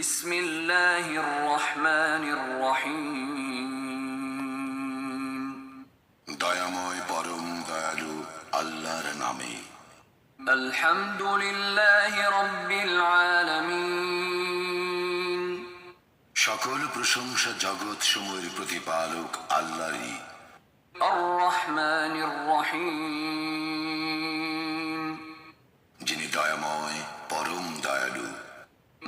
بسم الله الرحمن الرحيم দয়াময় পরম দয়ালু আল্লাহর নামে الحمد لله رب العالمين সকল প্রশংসা জগৎ সময়ের প্রতিপালক আল্লাহরই الرحمن الرحيم